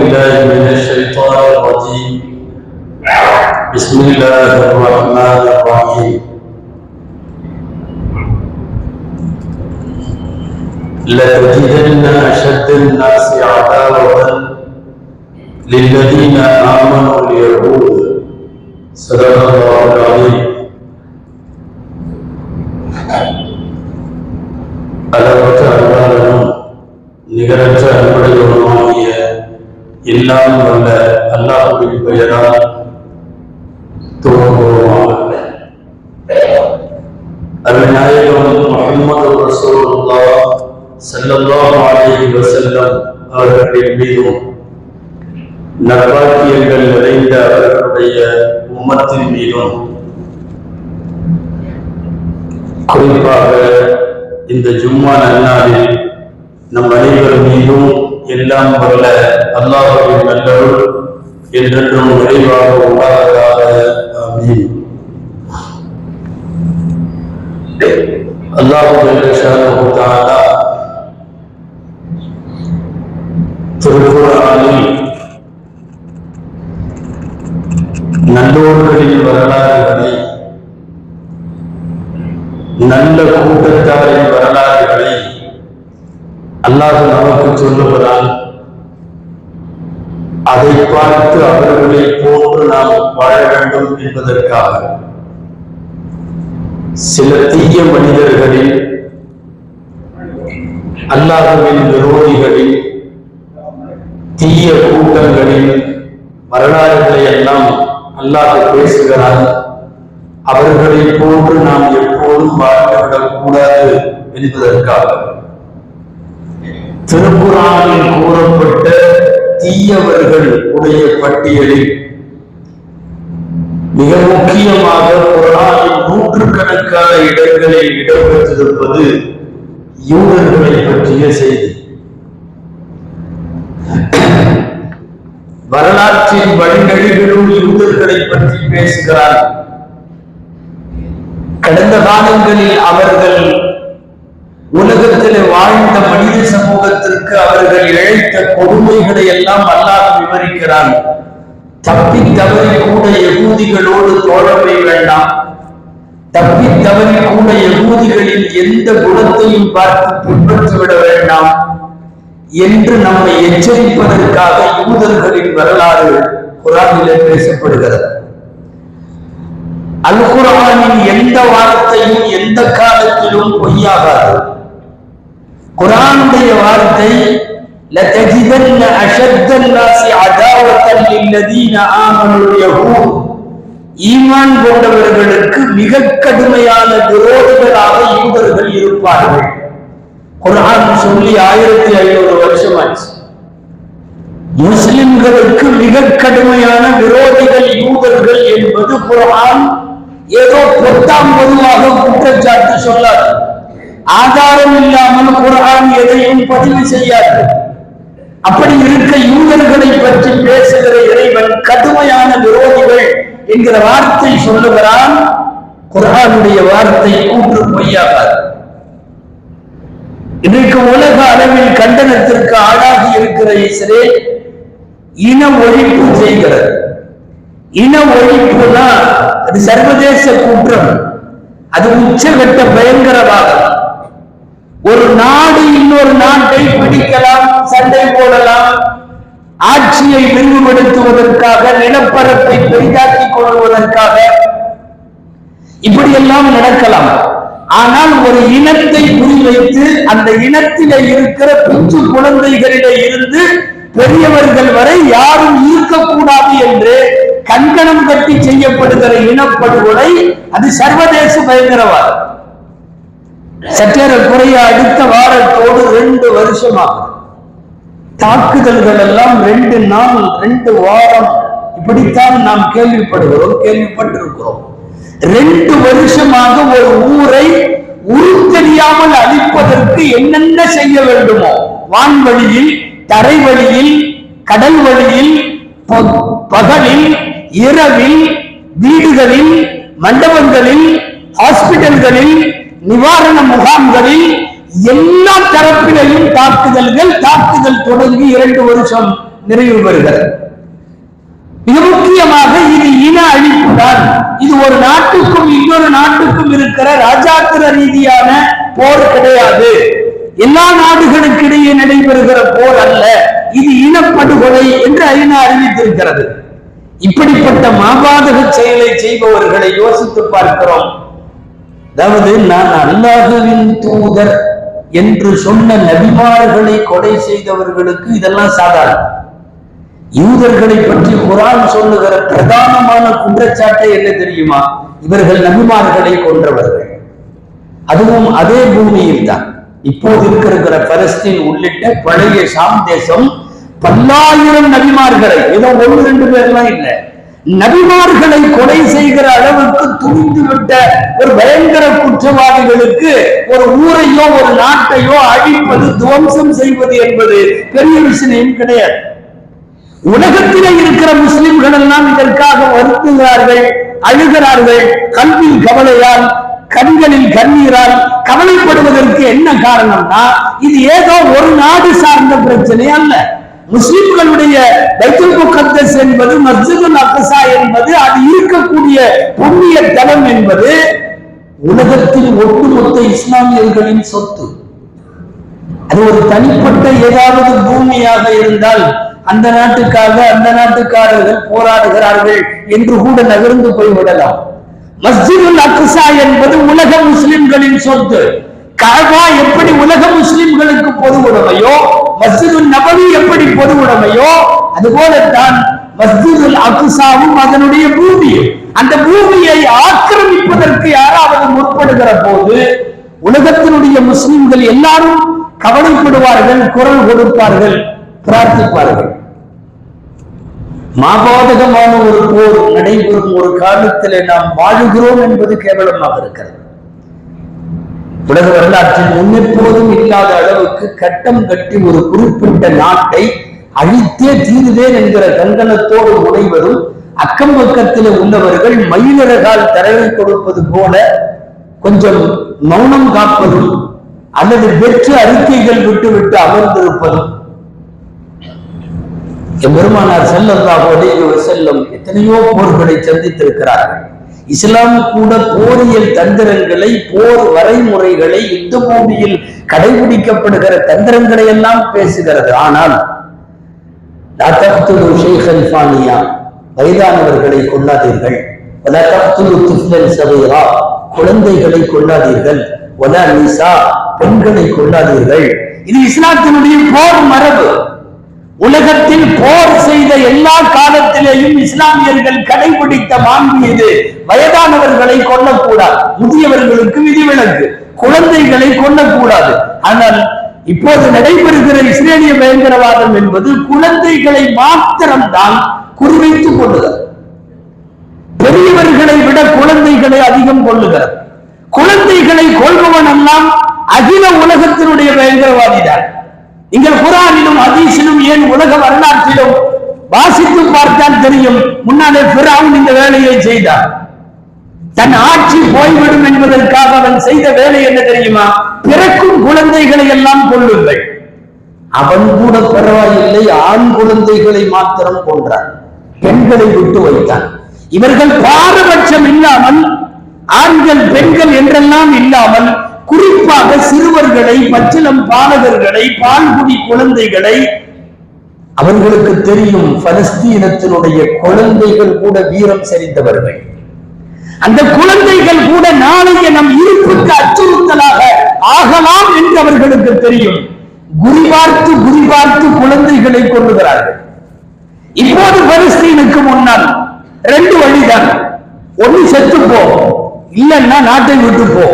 بالله من الشيطان الرجيم بسم الله الرحمن الرحيم لتجدن أشد الناس عداوة للذين آمنوا اليهود صدق الله العظيم அளவற்ற அருளாளனும் நிகரற்ற அன்புடையவனுமாகிய எல்லாம் வல்ல அல்லாஹுவின் பெயரால் துவங்குவோமாக. அருள்நாயகம் முஹம்மது ரசூலுல்லாஹ் ஸல்லல்லாஹு அலைஹி வஸல்லம் அவர்களின் மீதும் நற்பாக்கியங்கள் நிறைந்த அவர்களுடைய உம்மத்தின் மீதும் குறிப்பாக இந்த ஜும்மா நன்னாளில் நம் அனைவர் மீதும் எல்லாம் வல்ல அல்லாஹுவின் நல்லவள் என்றென்றும் விரைவாக உண்டாவதாக. ஆமீன். அல்லாஹு ஜல்லஷானஹு நல்லோர்களின் வரலாறுகளை நல்ல கூட்டத்தாரின் வரலாறுகளை அல்லாஹ் நமக்கு சொல்லுவதால் அதை பார்த்து அவர்களை போன்று நாம் வாழ வேண்டும் என்பதற்காக சில தீய மனிதர்களில் அல்லாஹுவின் விரோதிகளில் தீய கூட்டங்களில் வரலாறுகளை எல்லாம் அல்லாஹ் பேசுகிறார் அவர்களை போன்று நாம் எப்போதும் வாழ்ந்துவிடக் கூடாது என்பதற்காக. திருக்குறானில் கூறப்பட்ட தீயவர்கள் உடைய பட்டியலில் மிக முக்கியமாக குரானில் நூற்றுக்கணக்கான இடங்களில் இடம்பெற்றிருப்பது யூதர்களை பற்றிய செய்தி. வரலாற்றின் வழிநடிகளும் யூதர்களை பற்றி பேசுகிறார் கடந்த காலங்களில் அவர்கள் உலகத்தில் வாழ்ந்த மனித சமூகத்திற்கு அவர்கள் இழைத்த கொடுமைகளை எல்லாம் அல்லாஹ் விவரிக்கிறான். தப்பி தவறி கூட யகூதிகளோடு தோழமை வேண்டாம். தப்பி தவறி கூட யகூதிகளின் எந்த குணத்தையும் பார்த்து பின்பற்றிவிட வேண்டாம். என்று நம்மை எச்சரிப்பதற்காக யூதர்களின் வரலாறு குரானிலே பேசப்படுகிறது. அல்குரானின் எந்த வார்த்தையும் எந்த காலத்திலும் பொய்யாகாது. குரானுடைய வார்த்தை لتجدن أشد الناس عداوة للذين آمنوا اليهود ஈமான் கொண்டவர்களுக்கு மிக கடுமையான விரோதிகளாக யூதர்கள் இருப்பார்கள் குரான் சொல்லி ஆயிரத்தி ஐநூறு வருஷம் ஆச்சு முஸ்லிம்களுக்கு மிக கடுமையான விரோதிகள் யூதர்கள் என்பது குரான் ஏதோ பொத்தாம் பொதுவாக குற்றச்சாட்டு சொல்லாது ஆதாரம் இல்லாமல் குரான் எதையும் பதிவு செய்யாது. அப்படி இருக்க யூதர்களை பற்றி பேசுகிற இறைவன் கடுமையான விரோதிகள் என்கிற வார்த்தை சொல்லுகிறான் குரானுடைய வார்த்தை கூற்று பொய்யாகாது. இன்றைக்கு உலக அளவில் கண்டனத்திற்கு ஆளாகி இருக்கிற இஸ்ரேல் இன ஒழிப்பு செய்கிறது. இன ஒழிப்புனா அது சர்வதேச குற்றம். அது உச்சகட்ட பயங்கரவாதம். ஒரு நாடு இன்னொரு நாட்டை பிடிக்கலாம் சண்டை போடலாம். ஆட்சியை விரிவுபடுத்துவதற்காக நிலப்பரப்பை பெரிதாக்கிக் கொள்வதற்காக இப்படியெல்லாம் நடக்கலாம். ஆனால் ஒரு இனத்தை குறிவைத்து அந்த இனத்திலே இருக்கிற பிஞ்சு குழந்தைகளிலே இருந்து பெரியவர்கள் வரை யாரும் ஈர்க்கக்கூடாது என்று கண்கணம் கட்டி செய்யப்படுகிற இனப்படுகொலை அது சர்வதேச பயங்கரவாதம். சற்றேறக்குறைய அடுத்த வாரத்தோடு ரெண்டு வருஷமாகும். தாக்குதல்கள் எல்லாம் ரெண்டு நாள் ரெண்டு வாரம். இப்படித்தான் நாம் கேள்விப்படுகிறோம் கேள்விப்பட்டிருக்கிறோம். ரெண்டு வருஷமாக ஒரு ஊரை உருத்தெரியாமல் அழிப்பதற்கு என்னென்ன செய்ய வேண்டுமோ வான்வழியில் தரை வழியில் கடல் வழியில் ப- பகலில் இரவில் வீடுகளில் மண்டபங்களில் ஹாஸ்பிட்டல்களில் நிவாரண முகாம்களில் எல்லா தரப்பிலையும் தாக்குதல்கள் தாக்குதல் தொடங்கி இரண்டு வருஷம் நிறைவு பெறுகிறது. மிக முக்கியமாக இது இன அழிப்பு தான். இது ஒரு நாட்டுக்கும் இன்னொரு நாட்டுக்கும் இருக்கிற ராஜாத்திர ரீதியான போர் கிடையாது. எல்லா நாடுகளுக்கிடையே நடைபெறுகிற போர் அல்ல இது இனப்படுகொலை என்று ஐநா அறிவித்திருக்கிறது. இப்படிப்பட்ட மாபாதக செயலை செய்பவர்களை யோசித்து பார்க்கிறோம். அதாவது நான் அல்லாஹுவின் தூதர் என்று சொன்ன நபிமார்களை கொலை செய்தவர்களுக்கு இதெல்லாம் சாதாரணம். யூதர்களை பற்றி குரான் சொல்லுகிற பிரதானமான குற்றச்சாட்டை என்ன தெரியுமா? இவர்கள் நபிமார்களை கொன்றவர்கள். அதுவும் அதே பூமியில் தான். இப்போது இருக்கிற பலஸ்தீன் உள்ளிட்ட பழைய சாம் தேசம் பல்லாயிரம் நபிமார்களை ஏதோ ஒன்று ரெண்டு பேர்லாம் இல்லை. நபிமார்களை கொலை செய்கிற அளவுக்கு துணிந்து விட்ட ஒரு பயங்கர குற்றவாளிகளுக்கு ஒரு ஊரையோ ஒரு நாட்டையோ அழிப்பது துவம்சம் செய்வது என்பது பெரிய விஷயம் கிடையாது. உலகத்திலே இருக்கிற முஸ்லிம்கள் எல்லாம் இதற்காக வருத்துகிறார்கள் அழுகிறார்கள். கல்வியில் கவலையால் கண்களில் கண்ணீரால் கவலைப்படுவதற்கு என்ன காரணம்னா இது ஏதோ ஒரு நாடு சார்ந்த பிரச்சனை அல்ல. முஸ்லிம்களுடைய பைத்துல் முகத்தஸ் என்பது மஸ்ஜிது அக்சா என்பது அது இருக்கக்கூடிய புண்ணிய தலம் என்பது உலகத்தில் ஒட்டுமொத்த இஸ்லாமியர்களின் சொத்து. அது ஒரு தனிப்பட்ட ஏதாவது பூமியாக இருந்தால் அந்த நாட்டுக்காக அந்த நாட்டுக்காரர்கள் போராடுகிறார்கள் என்று கூட நகர்ந்து போய்விடலாம். மஸ்ஜிது அக்சா என்பது உலக முஸ்லிம்களின் சொத்து. கஅபா எப்படி உலக முஸ்லிம்களுக்கு பொது உடைமையோ மஸ்ஜிதுல் நபவி எப்படி பொது உடைமையோ அதுபோலத்தான் மஸ்ஜிதுல் அக்ஸாவும் அதனுடைய பூமியும். அந்த பூமியை ஆக்கிரமிப்பதற்கு யாராவது முற்படுகிற போது உலகத்தினுடைய முஸ்லிம்கள் எல்லாரும் கவலைப்படுவார்கள் குரல் கொடுப்பார்கள் பிரார்த்திப்பார்கள். மாபாதகமான ஒரு போர் நடைபெறும் ஒரு காலத்தில் நாம் வாழுகிறோம் என்பது கேவலமாக இருக்கிறது. உலக வரலாற்றில் முன்னெப்போதும் இல்லாத அளவுக்கு கட்டம் கட்டி ஒரு குறிப்பிட்ட நாட்டை அழித்தே தீருவேன் என்கிற கங்கணத்தோடு முனைவதும் அக்கம் பக்கத்தில் உள்ளவர்கள் மயிலிறகால் தரவை கொடுப்பது போல கொஞ்சம் மௌனம் காப்பதும் அல்லது வெற்று அறிக்கைகள் விட்டுவிட்டு அமர்ந்திருப்பதும். எம்பெருமானார் ஸல்லல்லாஹு அலைஹி வஸல்லம் எத்தனையோ போர்களை சந்தித்திருக்கிறார்கள். இஸ்லாம் கூட போரியல் தந்திரங்களை போர் வரைமுறைகளை யுத்த பூமியில் கடைபிடிக்கப்படுகிற தந்திரங்களை எல்லாம் பேசுகிறது. ஆனால் வயதானவர்களை கொள்ளாதீர்கள் வலா குழந்தைகளை கொள்ளாதீர்கள் பெண்களை கொள்ளாதீர்கள் இது இஸ்லாத்தினுடைய போர் மரபு. உலகத்தில் போர் செய்த எல்லா காலத்திலேயும் இஸ்லாமியர்கள் கடைபிடித்த மாண்பு இது. வயதானவர்களை கொல்லக்கூடாது. முதியவர்களுக்கு விதிவிலக்கு. குழந்தைகளை கொல்லக்கூடாது. ஆனால் இப்போது நடைபெறுகிற இஸ்ரேலிய பயங்கரவாதம் என்பது குழந்தைகளை மாத்திரம்தான் குறிவைத்துக் கொள்ளுதல் பெரியவர்களை விட குழந்தைகளை அதிகம் கொள்ளுகிறது. குழந்தைகளை கொள்பவன் எல்லாம் அகில உலகத்தினுடைய பயங்கரவாதிதான் நீங்கள் குரானிலும் அதீசிலும் ஏன் உலக வரலாற்றிலும் வாசித்து பார்த்தால் தெரியும். முன்னாலே பிறாவும் இந்த வேலையை செய்தார். தன் ஆட்சி போய்விடும் என்பதற்காக அவன் செய்த வேலை என்ன தெரியுமா? பிறக்கும் குழந்தைகளை எல்லாம் கொள்ளுங்கள் அவன் கூட பரவாயில்லை ஆண் குழந்தைகளை மாத்திரம் கொன்றான். பெண்களை விட்டு வைத்தான். இவர்கள் பாரபட்சம் இல்லாமல் ஆண்கள் பெண்கள் என்றெல்லாம் இல்லாமல் குறிப்பாக சிறுவர்களை பச்சிலம் பாலகர்களை பால்குடி குழந்தைகளை. அவர்களுக்கு தெரியும் பலஸ்தீனத்தினுடைய குழந்தைகள் கூட வீரம் செறிந்தவர்கள். அந்த குழந்தைகள் கூட நாளைய நம் இருப்புக்கு அச்சுறுத்தலாக ஆகலாம் என்று அவர்களுக்கு தெரியும். குறிபார்த்து குறிபார்த்து குழந்தைகளை கொள்ளுகிறார்கள் இப்போது பலஸ்தீனுக்கு முன்னால் ரெண்டு வழிதான். ஒண்ணு செத்து போ இல்லைன்னா நாட்டை விட்டு போ.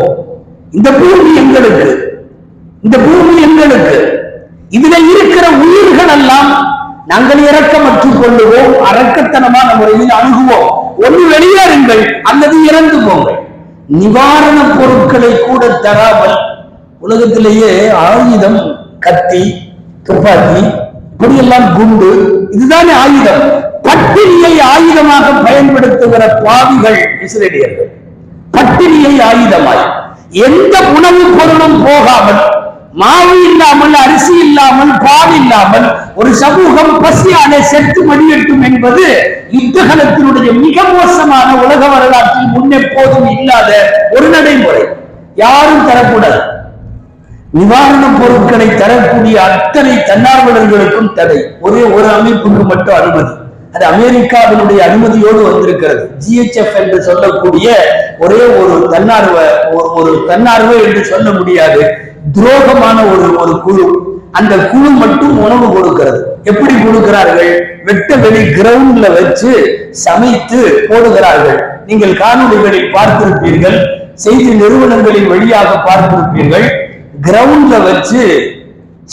இந்த பூமி எங்களுக்கு இந்த பூமி எங்களுக்கு. இதுல இருக்கிற உயிர்கள் எல்லாம் நாங்கள் இறக்கமற்று கொள்ளுவோம் அரக்கத்தனமான முறையில் அணுகுவோம். ஒன்று வெளியேறுங்கள் அல்லது இறந்து போங்கள். நிவாரண பொருட்களை கூட தராமல் உலகத்திலேயே ஆயுதம் கத்தி துப்பாக்கி இப்படியெல்லாம் குண்டு இதுதானே ஆயுதம். பட்டினியை ஆயுதமாக பயன்படுத்துகிற பாவிகள் இஸ்ரேலியர்கள் பட்டினியை ஆயுதமாய். எந்த உணவு பொருளும் போகாமல் மாவு இல்லாமல் அரிசி இல்லாமல் பால் இல்லாமல் ஒரு சமூகம் பசியாலே செத்து மடியட்டும் என்பது யுத்தகலத்தினுடைய மிக மோசமான உலக வரலாற்றில் முன்னெப்போதும் இல்லாத ஒரு நடைமுறை. யாரும் தரக்கூடாது. நிவாரணப் பொருட்களை தரக்கூடிய அத்தனை தன்னார்வலர்களுக்கும் தடை. ஒரே ஒரு அமைப்புக்கு மட்டும் அனுமதி. அது அமெரிக்காவினுடைய அனுமதியோடு வந்திருக்கிறது. ஜிஹெச்எஃப் என்று சொல்லக்கூடிய ஒரே ஒரு தன்னார்வ ஒரு- ஒரு தன்னார்வ என்று சொல்ல முடியாது. துரோகமான ஒரு ஒரு குழு. அந்த குழு மட்டும் உணவு கொடுக்கிறது. எப்படி கொடுக்கிறார்கள்? வெட்ட வெளி கிரவுண்ட்ல வச்சு சமைத்து போடுகிறார்கள். நீங்கள் காணொலிகளில் பார்த்திருப்பீர்கள் செய்தி நிறுவனங்களின் வழியாக பார்த்திருப்பீர்கள் கிரவுண்ட்ல வச்சு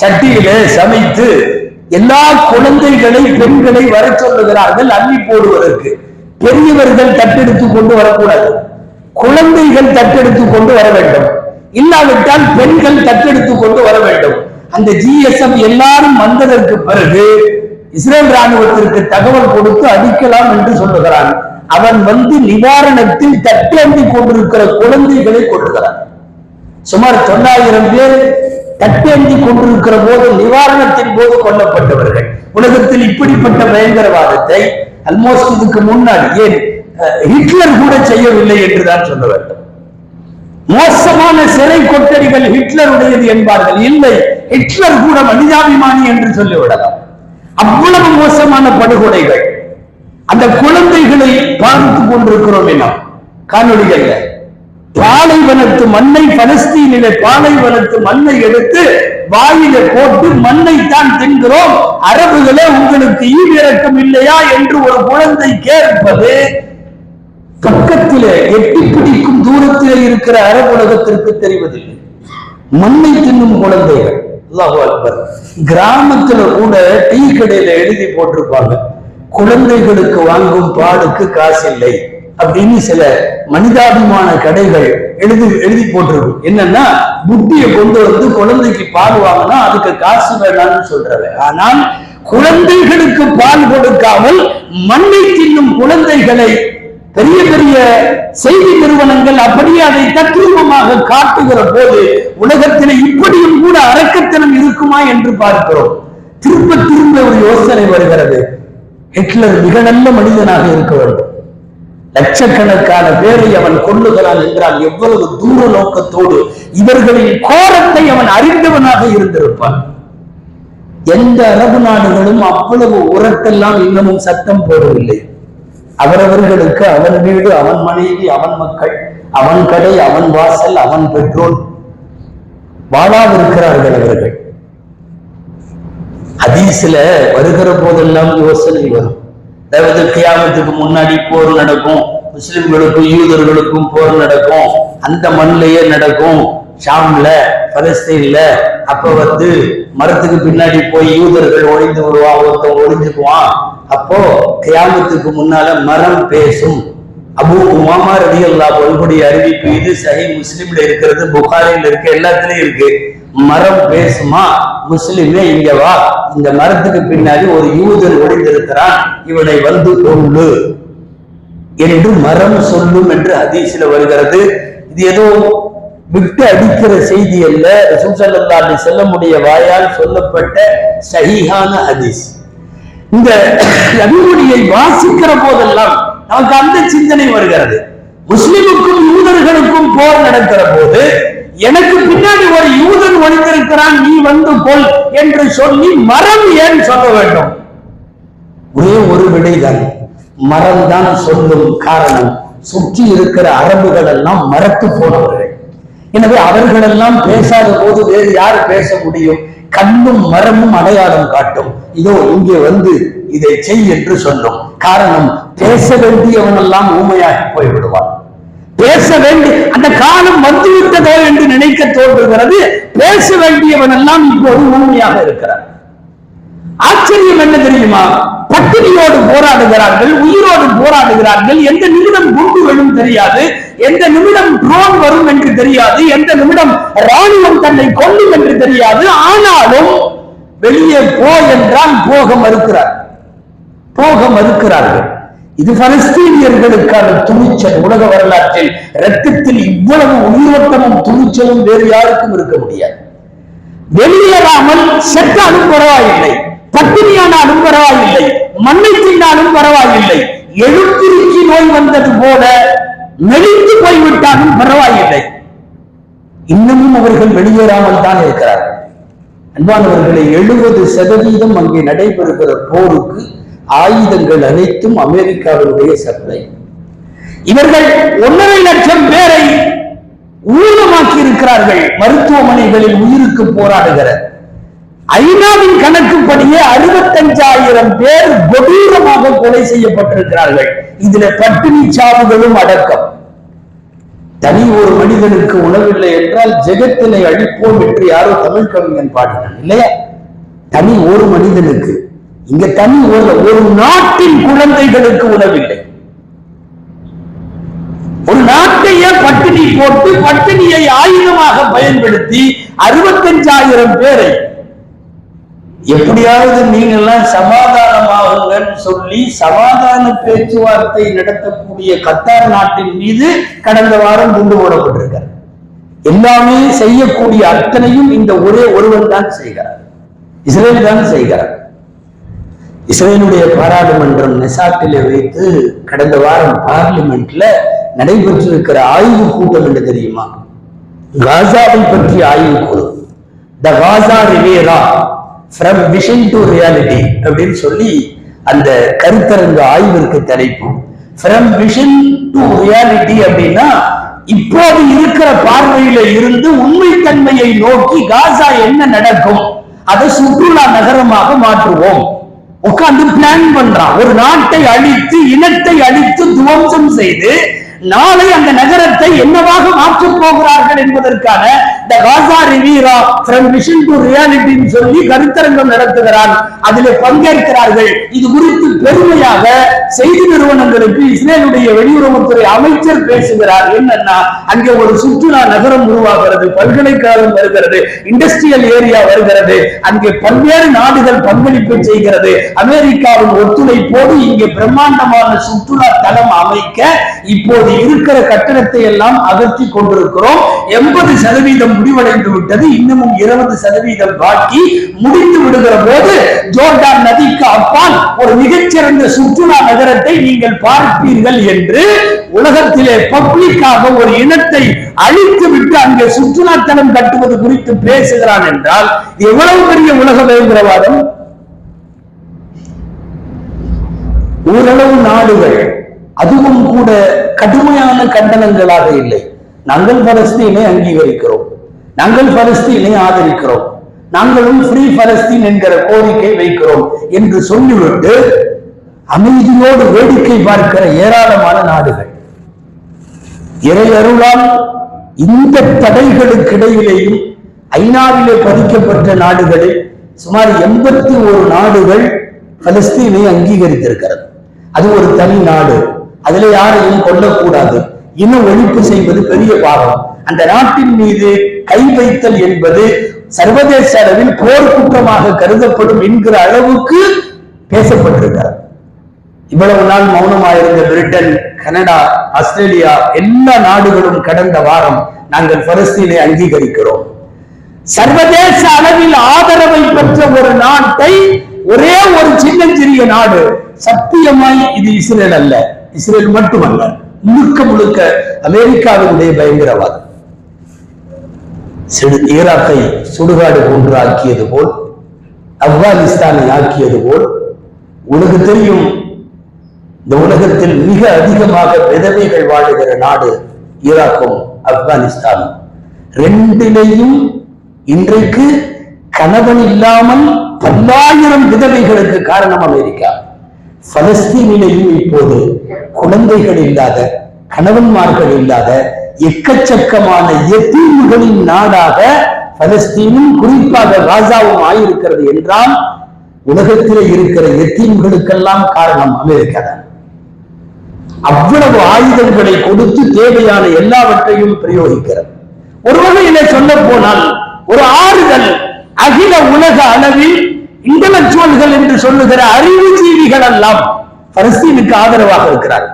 சட்டியில சமைத்து எல்லா குழந்தைகளை பெண்களை வர சொல்லுகிறார்கள் அள்ளி போடுவதற்கு. பெரியவர்கள் தட்டெடுத்து கொண்டு வரக்கூடாது. குழந்தைகள் தட்டெடுத்து கொண்டு வர வேண்டும். இல்லாவிட்டால் பெண்கள் தட்டெடுத்து கொண்டு வர வேண்டும். அந்த ஜிஎஸ்எம் எல்லாரும் வந்ததற்கு பிறகு இஸ்ரேல் ராணுவத்திற்கு தகவல் கொடுத்து அடிக்கலாம் என்று சொல்லுகிறான் அவன் வந்து நிவாரணத்தில் தட்டேந்தி கொண்டிருக்கிற குழந்தைகளை கொள்ளுகிறான் சுமார் தொள்ளாயிரம் பேர் தட்டேந்தி கொண்டிருக்கிற போது நிவாரணத்தின் போது கொல்லப்பட்டவர்கள். உலகத்தில் இப்படிப்பட்ட பயங்கரவாதத்தை அல்மோஸ்ட் இதுக்கு முன்னாடி ஏன் ஹிட்லர் கூட செய்யவில்லை என்றுதான் சொல்ல வேண்டும். மோசமான சிறை கொட்டடிகள் ஹிட்லருடையது என்பார்கள். இல்லை ஹிட்லர் கூட மனிதாபிமானி என்று சொல்லிவிடலாம். அவ்வளவு மோசமான படுகொலைகள். அந்த குழந்தைகளை பார்த்து கொண்டிருக்கிறோம் நாம் காணொளிகள்ல பாலைவனத்து மண்ணை பலஸ்தீனிலே பாலைவனத்து மண்ணை எடுத்து வாயில போட்டு மண்ணை தான் தின்கிறோம். அரபுகளே உங்களுக்கு ஈவிரக்கம் இல்லையா என்று ஒரு குழந்தை கேட்பது பக்கத்திலே எட்டி பிடிக்கும் தூரத்திலே இருக்கிற அரபு உலகத்திற்கு தெரிவதில்லை. மண்ணை தின்னும் குழந்தைகள் அக்பர். கிராமத்துல கூட டீ கடையில எழுதி போட்டிருப்பாங்க. குழந்தைகளுக்கு வாங்கும் பாலுக்கு காசு இல்லை அப்படின்னு சில மனிதாபிமான கடைகள் எழுதி எழுதி போட்டிருக்கும் என்னன்னா புட்டியை கொண்டு வந்து குழந்தைக்கு பால் வாங்கினா அதுக்கு காசு வேணாம்னு சொல்றாரு ஆனால் குழந்தைகளுக்கு பால் கொடுக்காமல் மண்ணை தின்னும் குழந்தைகளை பெரிய பெரிய செய்தி நிறுவனங்கள் அப்படியே அதை தத்ரூபமாக காட்டுகிற போது உலகத்தில் இப்படியும் கூட அரக்கத்தனம் இருக்குமா என்று பார்க்கிறோம். திரும்ப திரும்ப ஒரு யோசனை வருகிறது. ஹிட்லர் மிக நல்ல மனிதனாக இருக்க வேண்டும். லட்சக்கணக்கான பேரை அவன் கொள்ளுகிறான் என்றால் எவ்வளவு தூர நோக்கத்தோடு இவர்களின் கோரத்தை அவன் அறிந்தவனாக இருந்திருப்பான். எந்த அரபு நாடுகளும் அவ்வளவு உரத்தெல்லாம் இன்னமும் சத்தம் போடவில்லை. அவரவர்களுக்கு அவன் வீடு அவன் மனைவி அவன் மக்கள் அவன் கடை அவன் வாசல் அவன் பெட்ரோல். வாழாதிருக்கிறார்கள் அவர்கள். ஹதீஸ்ல வருகிற போதெல்லாம் யோசனை வரும். அதாவது கியாமத்துக்கு முன்னாடி போர் நடக்கும். முஸ்லிம்களுக்கும் யூதர்களுக்கும் போர் நடக்கும். அந்த மண்ணிலேயே நடக்கும். ஷாம்ல பலஸ்தீன்ல அப்ப வந்து மரத்துக்கு பின்னாடி போய் யூதர்கள் ஒளிந்து விடுவான் ஒருத்தன் ஒளிஞ்சுக்குவான். அப்போ கியாமத்துக்கு முன்னால மரம் பேசும். அபு உமாமா ரவி அல்லா பொருளுடைய அறிவிப்பு இது. சஹி முஸ்லிம்ல இருக்கிறது புகாரில் இருக்கு எல்லாத்துலயும் இருக்கு. மரம் பேசுமா? முஸ்லிமே இங்க வா. இந்த மரத்துக்கு பின்னாடி ஒரு யூதர் ஒளிந்திருக்கிறான். இவனை வந்து கொள்ளு என்று மரம் சொல்லும் என்று ஹதீஸ்ல வருகிறது. இது ஏதோ விட்டு அடிக்கிற செய்தி அல்ல. ரசூல் ஸல்லல்லாஹு செல்லமுடைய வாயால் சொல்லப்பட்ட சகிஹான ஹதீஸ். இந்த நபிமொழியை வாசிக்கிற போதெல்லாம் நமக்கு அந்த சிந்தனை வருகிறது. முஸ்லிமுக்கும் யூதர்களுக்கும் போர் நடக்கிற போது எனக்கு பின்னாடி ஒரு யூதன் ஒழிந்திருக்கிறான் நீ வந்து கொள் என்று சொல்லி மரம் ஏன் சொல்ல வேண்டும்? ஒரே ஒரு விடைதான். மரம் தான் சொல்லும் காரணம். சுற்றி இருக்கிற அரபுகள் எல்லாம் மரத்து போனவர்கள். எனவே அவர்கள் எல்லாம் பேசாத போது வேறு யார் பேச முடியும்? கண்ணும் மரமும் அடையாளம் காட்டும். இதோ இங்கே வந்து இதை செய் என்று சொல்லும் காரணம் பேச வேண்டியவன் எல்லாம் ஊமையாகி போய்விடுவான். பேச வேண்டி அந்த காலம் வந்துவிட்டதோ என்று நினைக்க தோன்றுகிறது. பேச வேண்டியவன் எல்லாம் இப்போது ஊமையாக இருக்கிறார். ஆச்சரியம் என்ன தெரியுமா? பட்டினியோடு போராடுகிறார்கள் உயிரோடு போராடுகிறார்கள். எந்த நிமிடம் குண்டு விழும் தெரியாது எந்த நிமிடம் ட்ரோன் வரும் என்று தெரியாது எந்த நிமிடம் ராணுவம் தன்னை கொல்லும் என்று தெரியாது. ஆனாலும் வெளியே போ என்றால் போக மறுக்கிறார். போக மறுக்கிறார்கள். இது பலஸ்தீனியர்களுக்கான துணிச்சல் உலக வரலாற்றில் ரத்தத்தில் இவ்வளவு உயிரோட்டமும் துணிச்சலும் வேறு யாருக்கும் இருக்க முடியாது. வெளியேறாமல் செத்தாலும் பரவாயில்லை பட்டினியானாலும் பரவாயில்லை மண்ணை தின்னாலும் பரவாயில்லை எழுத்திருச்சி நோய் வந்தது போல மெலிந்து போய்விட்டாலும் பரவாயில்லை. இன்னமும் அவர்கள் வெளியேறாமல் தான் இருக்கிறார்கள். அன்பானவர்களை எழுபது சதவீதம் அங்கே நடைபெறுகிற போருக்கு ஆயுதங்கள் அனைத்தும் அமெரிக்காவினுடைய சப்ளை இவர்கள் ஒன்றரை லட்சம் பேரை ஊனமாக்கி இருக்கிறார்கள் மருத்துவமனைகளில் உயிருக்கு போராடுகிற. ஐநாவின் கணக்குப்படியே அறுபத்தஞ்சாயிரம் பேர் கொடூரமாக கொலை செய்யப்பட்டிருக்கிறார்கள். இதுல பட்டினி சாவுகளும் அடக்கம். தனி ஒரு மனிதனுக்கு உணவில்லை என்றால் ஜெகத்தினை அழிப்போம் என்று யாரோ தமிழ் கவிஞன் பாடினான் இல்லையா? தனி ஒரு மனிதனுக்கு இங்க தனி ஒரு ஒரு நாட்டின் குழந்தைகளுக்கு உணவில்லை. ஒரு நாட்டையே பட்டினி போட்டு பட்டினியை ஆயுதமாக பயன்படுத்தி அறுபத்தஞ்சாயிரம் பேரை எப்படியாவது நீங்கள்லாம் சமாதானமாகுங்கன்னு சொல்லி சமாதான பேச்சுவார்த்தை நடத்தக்கூடிய கத்தார் நாட்டின் மீது கடந்த வாரம் குண்டு போடப்பட்டிருக்கார் எல்லாமே செய்யக்கூடிய அத்தனையும் இந்த ஒரே ஒருவன் தான் செய்கிறார். இஸ்ரேல் தான் செய்கிறார். இஸ்ரேலுடைய பாராளுமன்றம் நெசாட்டிலே வைத்து கடந்த வாரம் பார்லிமெண்ட்ல நடைபெற்றிருக்கிற ஆய்வு கூட்டம் என்று தெரியுமா? காசாவை பற்றிய ஆய்வு குழு the Gaza Riviera from vision to reality அப்படின்னு சொல்லி அந்த கருத்தரங்கு ஆய்விற்கு தலைப்பு ஃப்ரம் விஷன் டு ரியாலிட்டி அப்படின்னா இப்போது இருக்கிற பார்வையில இருந்து உண்மைத்தன்மையை நோக்கி காசா என்ன நடக்கும்? அதை சுற்றுலா நகரமாக மாற்றுவோம். உட்கார்ந்து பிளான் பண்றான். ஒரு நாட்டை அழித்து இனத்தை அழித்து துவம்சம் செய்து நாளை அந்த நகரத்தை என்னவாக மாற்றப் போகிறார்கள் என்பதற்கான the Gaza Riviera from vision to ரியாலிட்டின்னு சொல்லி கருத்தரங்கம் நடத்துகிறான் அதிலே பங்கேற்கிறார்கள். இது குறித்து பெருமையாக செய்தி நிறுவனங்களுக்கு இஸ்ரேலுடைய வெளியுறவுத்துறை அமைச்சர் பேசுகிறார். என்னன்னா அங்கே ஒரு சுற்றுலா நகரம் உருவாகிறது. பல்கலைக்கழகம் வருகிறது. இண்டஸ்ட்ரியல் ஏரியா வருகிறது. அங்கே பல்வேறு நாடுகள் பங்களிப்பு செய்கிறது. அமெரிக்காவின் ஒத்துழைப்போடு இங்கே பிரம்மாண்டமான சுற்றுலா தளம் அமைக்க இப்போது இருக்கிற கட்டணத்தை எல்லாம் அகற்றி கொண்டிருக்கிறோம். எண்பது சதவீதம் முடிவடைந்து விட்டது. இன்னமும் இருபது சதவீதம் பாக்கி முடித்து விடுகிற போது ஜோர்டான் நதிக்கு அப்பால் ஒரு மிகச்சிறந்த சுற்றுலா நகரத்தை நீங்கள் பார்ப்பீர்கள் என்று உலகத்திலே பப்ளிக்காக ஒரு இனத்தை அழித்து விட்டு அங்கே சுற்றுலா தளம் கட்டுவது குறித்து பேசுகிறான் என்றால் எவ்வளவு பெரிய உலக பயங்கரவாதம்? ஓரளவு நாடுகள் அதுவும் கூட கடுமையான கண்டனங்களாக இல்லை. நாங்கள் பலஸ்தீனை அங்கீகரிக்கிறோம். நாங்கள் பலஸ்தீனை ஆதரிக்கிறோம். நாங்களும் ஃப்ரீ பலஸ்தீன் என்கிற கோரிக்கை வைக்கிறோம் என்று சொல்லிவிட்டு அமைதியோடு வேடிக்கை பார்க்கிற ஏராளமான நாடுகள். இறையருளால் இந்த தடைகளுக்கு இடையிலேயும் ஐநாவிலே பதிக்கப்பட்ட நாடுகளில் சுமார் எண்பத்தி ஒரு நாடுகள் பலஸ்தீனை அங்கீகரித்திருக்கிறது. அது ஒரு தனி நாடு. அதுல யாரையும் கொல்லக்கூடாது. இன ஒழிப்பு செய்வது பெரிய பாவம். அந்த நாட்டின் மீது கை வைத்தல் என்பது சர்வதேச அளவில் போர் குற்றமாக கருதப்படும் என்கிற அளவுக்கு பேசப்பட்டிருக்கிறார் இவ்வளவு நாள் மௌனமாயிருந்த பிரிட்டன் கனடா ஆஸ்திரேலியா எல்லா நாடுகளும் கடந்த வாரம் நாங்கள் பலஸ்தீனை அங்கீகரிக்கிறோம். சர்வதேச அளவில் ஆதரவை பெற்ற ஒரு நாட்டை ஒரே ஒரு சின்னஞ்சிறிய நாடு சத்தியமாய் இது இஸ்ரேல் அல்ல. இஸ்ரேல் மட்டுமல்ல முழுக்க முழுக்க அமெரிக்காவினுடைய பயங்கரவாதம். சிறு ஈராக்கை சுடுகாடு போன்று ஆக்கியது போல் ஆப்கானிஸ்தானை ஆக்கியது போல் உனக்கு தெரியும் இந்த உலகத்தில் மிக அதிகமாக விதவைகள் வாழுகிற நாடு ஈராக்கும் ஆப்கானிஸ்தானும் ரெண்டிலேயும் இன்றைக்கு கணவன் இல்லாமல் பல்லாயிரம் விதவைகளுக்கு காரணம் அமெரிக்கா. பலஸ்தீனிலேயும் இப்போது குழந்தைகள் இல்லாத கணவன்மார்கள் இல்லாத எக்கச்சக்கமான எத்தீவுகளின் நாடாக பலஸ்தீனும் குறிப்பாக காசாவும் ஆயிருக்கிறது என்றால் உலகத்திலே இருக்கிற எத்தீம்களுக்கெல்லாம் காரணம் அமெரிக்கா தான். அவ்வளவு ஆயுதங்களை கொடுத்து தேவையான எல்லாவற்றையும் பிரயோகிக்கிறது. ஒரு வகையில சொல்ல போனால் ஒரு ஆறுதல் அகில உலக அளவில் இன்டலக்சுவல்கள் என்று சொல்லுகிற அறிவுஜீவிகள் எல்லாம் பலஸ்தீனுக்கு ஆதரவாக இருக்கிறார்கள்.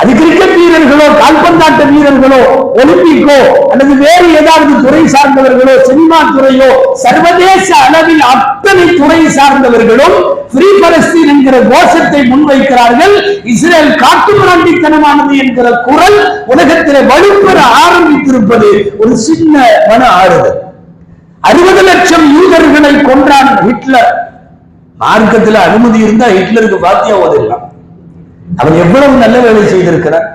அது கிரிக்கெட் வீரர்களோ கால்பந்தாட்ட வீரர்களோ ஒலிம்பிக்கோ அல்லது வேறு ஏதாவது துறை சார்ந்தவர்களோ சினிமா துறையோ சர்வதேச அளவில் அத்தனை துறை சார்ந்தவர்களும் ஃப்ரீ பலஸ்தீன் என்கிற கோஷத்தை முன்வைக்கிறார்கள். இஸ்ரேல் காட்டுமிராண்டித்தனமானது என்கிற குரல் உலகத்தில் வலுப்பெற ஆரம்பித்திருப்பது ஒரு சின்ன மன ஆறுதல். அறுபது லட்சம் யூதர்களை கொன்றான் ஹிட்லர். மார்க்கத்தில் அனுமதி இருந்தா ஹிட்லருக்கு பாத்தியா ஓதிடலாம் அவன் எவ்வளவு நல்ல வேலை செய்திருக்கிறான்?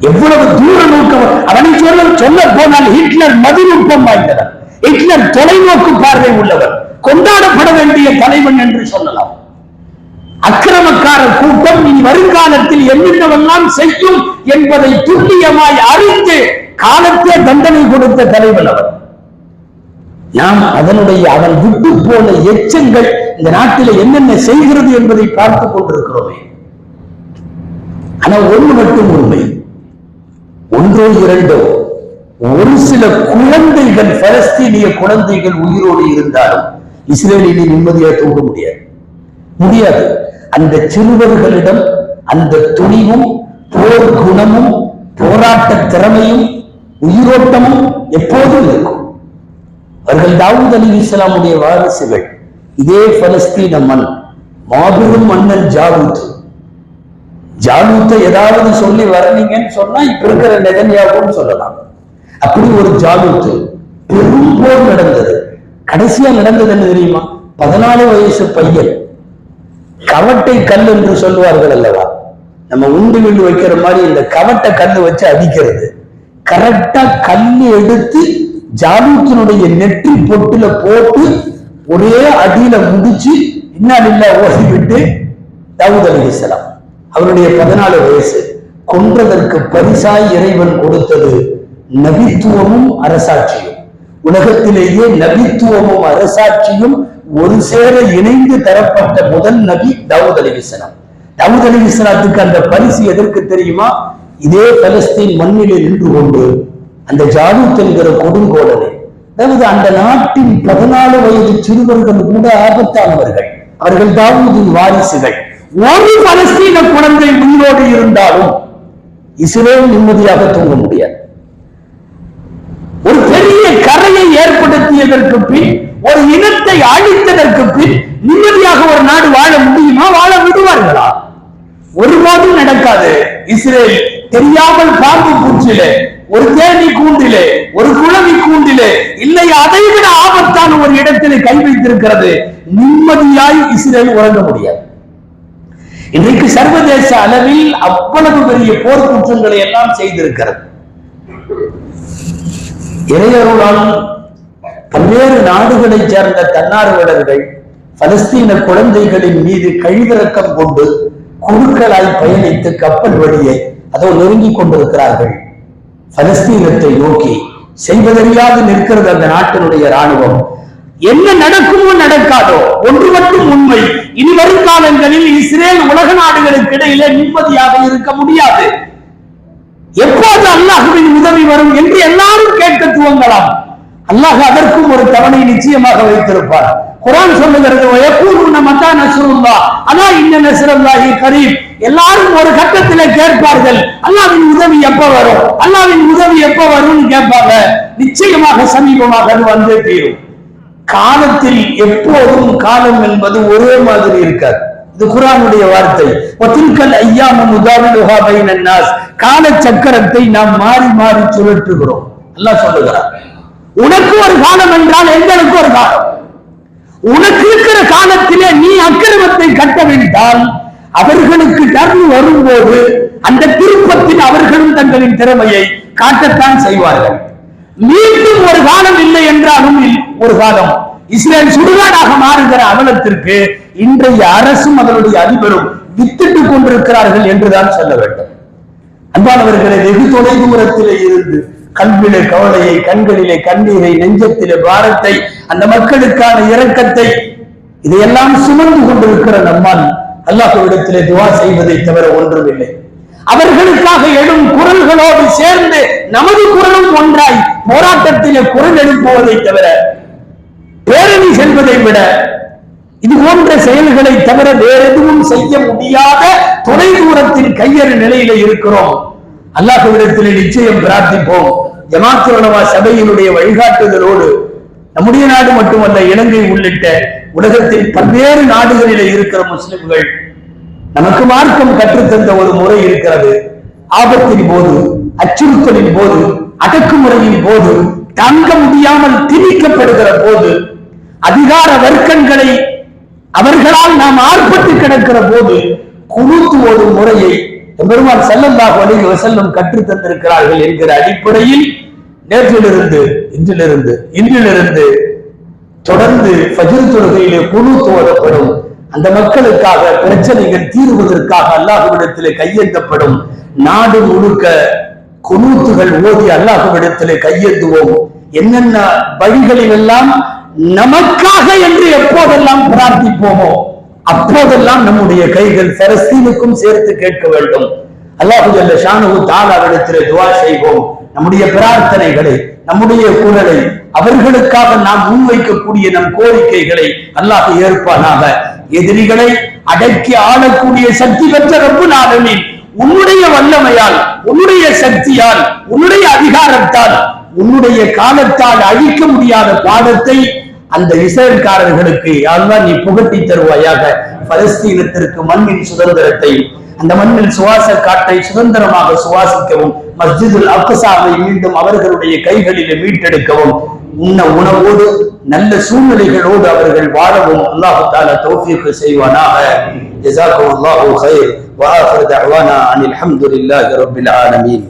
எவ்வளவு தூர நோக்கம்? அவனை சொல்ல சொல்ல போனால் ஹிட்லர் மதிநுட்பம் வாய்ந்தவர். ஹிட்லர் தொலைநோக்கு பார்வை உள்ளவர். கொண்டாடப்பட வேண்டிய தலைவன் என்று சொல்லலாம். அக்கிரமக்கார கூட்டம் இனி வருங்காலத்தில் என்னென்னவெல்லாம் செய்யும் என்பதை துல்லியமாய் அறிந்து காலத்தே தண்டனை கொடுத்த தலைவன் அவர். நாம் அதனுடைய அவன் விட்டு போன எச்சங்கள் இந்த நாட்டில் என்னென்ன செய்கிறது என்பதை பார்த்துக் கொண்டிருக்கிறோமே. ஆனா ஒன்று மட்டும் உண்மை. ஒன்றோ இரண்டோ. ஒரு சில குழந்தைகள் பலஸ்தீனிய குழந்தைகள் உயிரோடு இருந்தாலும் இஸ்ரேலில் நிம்மதியா தூங்க முடியாது. முடியாது. அந்த சிறுவர்களிடம் அந்த துணிவும் போர் குணமும் போராட்ட திறமையும் உயிரோட்டமும் எப்போதும் இருக்கும். அவர்கள் தாவூத் அலி இஸ்லாமுடைய வாரிசுகள். இதே பலஸ்தீன மண் மாபெரும் மன்னன் ஜாலூத் ஜாலூத்தை ஏதாவது சொல்லி வரலீங்கன்னு சொன்னா இப்ப இருக்கிற நெதன்யாவும் சொல்லலாம். அப்படி ஒரு ஜாலூத்து பெரும் போர் நடந்தது. கடைசியா நடந்தது என்ன தெரியுமா? பதினாலு வயசு பையன். கவட்டை கல் என்று சொல்லுவார்கள் அல்லவா? நம்ம உண்டு விண்டு வைக்கிற மாதிரி இந்த கவட்டை கல்லு வச்சு அடிக்கிறது. கரெக்டா கல் எடுத்து ஜாலூத்தினுடைய நெற்றி பொட்டுல போட்டு ஒரே அடியில முடிச்சு இன்னாலில்ல ஓடி விட்டு தாவூத் அவருடைய பதினாலு வயசு. கொன்றதற்கு பரிசாய் இறைவன் கொடுத்தது நபித்துவமும் அரசாட்சியும். உலகத்திலேயே நபித்துவமும் அரசாட்சியும் ஒரு சேர இணைந்து தரப்பட்ட முதல் நபி தாவூத் அலிஹிஸ்லாம் தாவூத் அலிஹிஸ்லாத்துக்கு அந்த பரிசு எதற்கு தெரியுமா? இதே பலஸ்தீன் மண்ணிலே நின்று கொண்டு அந்த ஜாலூத் என்கிற கொடுங்கோலனை அதாவது அந்த நாட்டின் பதினாலு வயது சிறுவர்கள் கூட ஆபத்தானவர்கள். அவர்கள் தாவூதின் வாரிசுகள். ஒரு பலஸ்தீன குழந்தை உயிரோடு இருந்தாலும் இஸ்ரேல் நிம்மதியாக தூங்க முடியாது. ஒரு பெரிய கரையை ஏற்படுத்தியதற்கு பின் ஒரு இனத்தை அழித்ததற்கு பின் நிம்மதியாக ஒரு நாடு வாழ முடியுமா? வாழ விடுவார்களா? ஒருபோதும் நடக்காது. இஸ்ரேல் தெரியாமல் பாம்பு பூச்சிலே ஒரு தேனி கூண்டிலே ஒரு குழவி கூண்டிலே இல்லை அதைவிட ஆபத்தான ஒரு இடத்திலே கை வைத்திருக்கிறது. நிம்மதியாய் இஸ்ரேல் உறங்க முடியாது. இன்றைக்கு சர்வதேச அளவில் அவ்வளவு பெரிய போர் குற்றங்களை எல்லாம் செய்திருக்கிறது. இறையருளால் பல்வேறு நாடுகளைச் சேர்ந்த தன்னார்வலர்கள் பலஸ்தீன குழந்தைகளின் மீது கழிவிறக்கம் கொண்டு குழுக்களாய் பயணித்து கப்பல் வழியை அதோ நெருங்கிக் கொண்டிருக்கிறார்கள். பலஸ்தீனத்தை நோக்கி செய்வதறியாது நிற்கிறது அந்த நாட்டினுடைய ராணுவம் என்ன நடக்குமோ நடக்காதோ ஒன்று மட்டும் உண்மை. இனி வரும் காலங்களில் இஸ்ரேல் உலக நாடுகளுக்கு இடையிலே நிம்மதியாக இருக்க முடியாது. எப்போது அல்லாஹுவின் உதவி வரும் என்று எல்லாரும் கேட்க துவங்கலாம். அல்லாஹ் அதற்கும் ஒரு தவணை நிச்சயமாக வைத்திருப்பார். குரான் சொல்லுகிறது வயக்கூலுன மத்தா நசுருல்லா அலா இன்ன நஸ்ருல்லாஹி கரீம். எல்லாரும் ஒரு கட்டத்துல கேட்பார்கள் அல்லாவின் உதவி எப்ப வரும்? அல்லாவின் உதவி எப்ப வரும்னு கேட்பாங்க. நிச்சயமாக சமீபமாக அது வந்தே தீரும். காலத்தில் எப்போதும் காலம் என்பது ஒரே மாதிரி இருக்காது. இது குரானுடைய வார்த்தை. ஒத்தில்கல் ஐயாம முதாவிலுஹா பைனன்னாஸ் கால சக்கரத்தை நாம் மாறி மாறி சுழற்றுகிறோம். அல்லாஹ் சொல்லுகிறார் உனக்கு ஒரு காலம் என்றால் எங்களுக்கு ஒரு காலம். உனக்கு இருக்கிற காலத்திலே நீ அக்கிரமத்தை கட்டவிழ்த்தால் அவர்களுக்கு டர்ன் வரும்போது அந்த திருப்பத்தில் அவர்களும் தங்களின் திறமையை காட்டத்தான் செய்வார்கள். மீண்டும் ஒரு காலம் இல்லை என்றாலும் ஒரு காலம். இஸ்ரேல் சுடுகாடாக மாறுகிற அவலத்திற்கு இன்றைய அரசும் அதனுடைய அதிபரும் வித்திட்டுக் கொண்டிருக்கிறார்கள் என்றுதான் சொல்ல வேண்டும். அன்பானவர்களை வெகு தொலை தூரத்திலே இருந்து கல்விலே கவலையை கண்களிலே கண்ணீரை நெஞ்சத்திலே பாரத்தை அந்த மக்களுக்கான இரக்கத்தை இதையெல்லாம் சுமந்து கொண்டிருக்கிற நம்மால் அல்லாஹ்விடத்திலே துவா செய்வதை தவிர ஒன்றுமில்லை. அவர்களுக்காக எழும் குரல்களோடு சேர்ந்து நமது குரலும் ஒன்றாய் போராட்டத்திலே குரல் எழுப்புவதை தவிர பேரணி செல்வதை விட இது போன்ற செயல்களை தவிர வேற எதுவும் செய்ய முடியாத தொலை தூரத்தின் கையறு நிலையில இருக்கிறோம். அல்லாஹ்விடத்திலே நிச்சயம் பிரார்த்திப்போம். ஜமாத்து சபையினுடைய வழிகாட்டுதலோடு நம்முடைய நாடு மட்டுமல்ல இலங்கை உள்ளிட்ட உலகத்தின் பல்வேறு நாடுகளிலே இருக்கிற முஸ்லிம்கள் நமக்கு மார்க்கம் கற்றுத்தந்த ஒரு முறை இருக்கிறது. ஆபத்தின் போது அச்சுறுத்தலின் போது அடக்குமுறையின் போது தாங்க முடியாமல் திணிக்கப்படுகிற போது அதிகார வர்க்கங்களை அவர்களால் நாம் ஆர்ப்பட்டு கிடக்கிற போது குழுத்து ஒரு முறையை பெருமாள் செல்லல்லாஹு அலைஹி செல்லும் கற்றுத் தந்திருக்கிறார்கள் என்கிற அடிப்படையில் நேற்றிலிருந்து இன்றிலிருந்து இன்றிலிருந்து தொடர்ந்து பஜிர் தொழுகையிலே குழு தோழப்படும் அந்த மக்களுக்காக பிரச்சனைகள் தீர்வதற்காக அல்லாஹுவிடத்திலே கையேந்தப்படும். நாடு முழுக்க குனூத்துகள் ஓதி அல்லாஹுவிடத்திலே கையேந்துவோம். என்னென்ன வழிகளில் எல்லாம் நமக்காக என்று எப்போதெல்லாம் பிரார்த்திப்போமோ அப்போதெல்லாம் நம்முடைய கைகள் பலஸ்தீனுக்கும் சேர்த்து கேட்க வேண்டும். அல்லாஹு அல்ல ஷானஹு தாலாவிடத்திலே துவா செய்வோம். நம்முடைய பிரார்த்தனைகளை நம்முடைய குரலை அவர்களுக்காக நாம் முன்வைக்கக்கூடிய நம் கோரிக்கைகளை அல்லாஹ் ஏற்பானாக. எதிரிகளை அடக்கி ஆளக்கூடிய சக்தி பெற்ற ரப்பு நாளனில் உன்னுடைய வல்லமையால் உன்னுடைய சக்தியால் உன்னுடைய அதிகாரத்தால் உன்னுடைய காலத்தால் அழிக்க முடியாத பாடத்தை அந்த இஸ்ரேல்காரர்களுக்கு யாரெல்லாம் நீ புகட்டி தருவாயாக பலஸ்தீனத்திற்கு மண்ணின் சுதந்திரத்தை அந்த மண்ணில் சுவாச காற்றை சுதந்திரமாக சுவாசிக்கவும் மஸ்ஜிதுல் அக்சாவை மீண்டும் அவர்களுடைய கைகளிலே மீட்டெடுக்கவும் உண்ண உணவோடு நல்ல சூழ்நிலைகளோடு அவர்கள் வாழவும் அல்லாஹு தாலா தௌஃபீக் செய்வானாக ஜஸாக்கும் அல்லாஹு خير واخر دعوانا عن الحمد لله رب العالمين